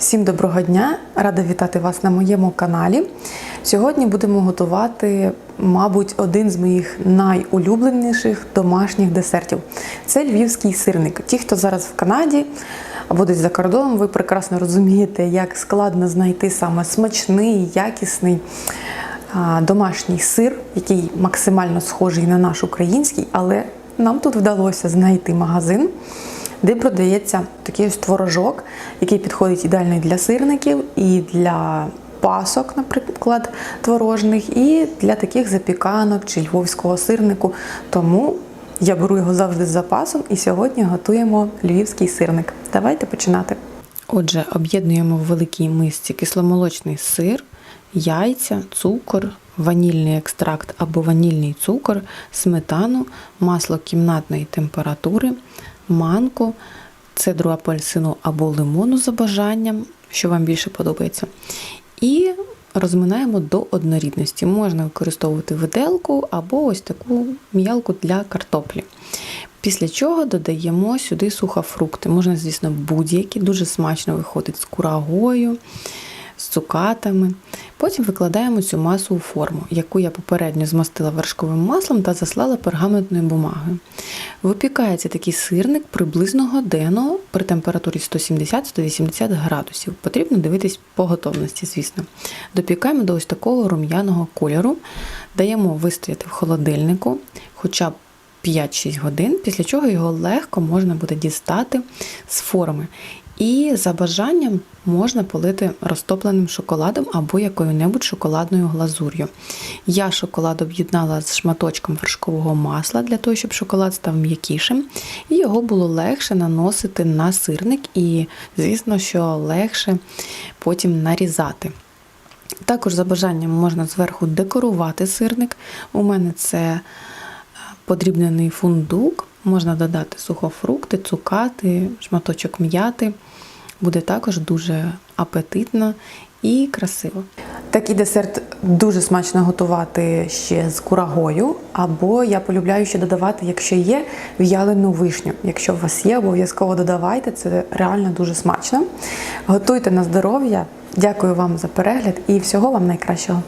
Всім доброго дня! Рада вітати вас на моєму каналі. Сьогодні будемо готувати, мабуть, один з моїх найулюбленіших домашніх десертів. Це львівський сирник. Ті, хто зараз в Канаді або десь за кордоном, ви прекрасно розумієте, як складно знайти саме смачний, якісний домашній сир, який максимально схожий на наш український, але нам тут вдалося знайти магазин де продається такий ось творожок, який підходить ідеально і для сирників, і для пасок, наприклад, творожних, і для таких запіканок чи львовського сирнику. Тому я беру його завжди з запасом, і сьогодні готуємо львівський сирник. Давайте починати. Отже, об'єднуємо в великій мисці кисломолочний сир, яйця, цукор, ванільний екстракт або ванільний цукор, сметану, масло кімнатної температури, манку, цедру апельсину або лимону за бажанням, що вам більше подобається. І розминаємо до однорідності. Можна використовувати виделку або ось таку м'ялку для картоплі. Після чого додаємо сюди сухофрукти. Можна, звісно, будь-які, дуже смачно виходить з курагою, з цукатами. Потім викладаємо цю масу у форму, яку я попередньо змастила вершковим маслом та заслала пергаментною бумагою. Випікається такий сирник приблизно годину при температурі 170-180 градусів. Потрібно дивитись по готовності, звісно. Допікаємо до ось такого рум'яного кольору, даємо вистояти в холодильнику, хоча б 5-6 годин, після чого його легко можна буде дістати з форми. І за бажанням можна полити розтопленим шоколадом або якою-небудь шоколадною глазур'ю. Я шоколад об'єднала з шматочком вершкового масла для того, щоб шоколад став м'якішим, і його було легше наносити на сирник, і, звісно, що легше потім нарізати. Також за бажанням можна зверху декорувати сирник. У мене це подрібнений фундук, можна додати сухофрукти, цукати, шматочок м'яти. Буде також дуже апетитно і красиво. Такий десерт дуже смачно готувати ще з курагою, або я полюбляю ще додавати, якщо є в'ялену вишню. Якщо у вас є, обов'язково додавайте, це реально дуже смачно. Готуйте на здоров'я. Дякую вам за перегляд і всього вам найкращого.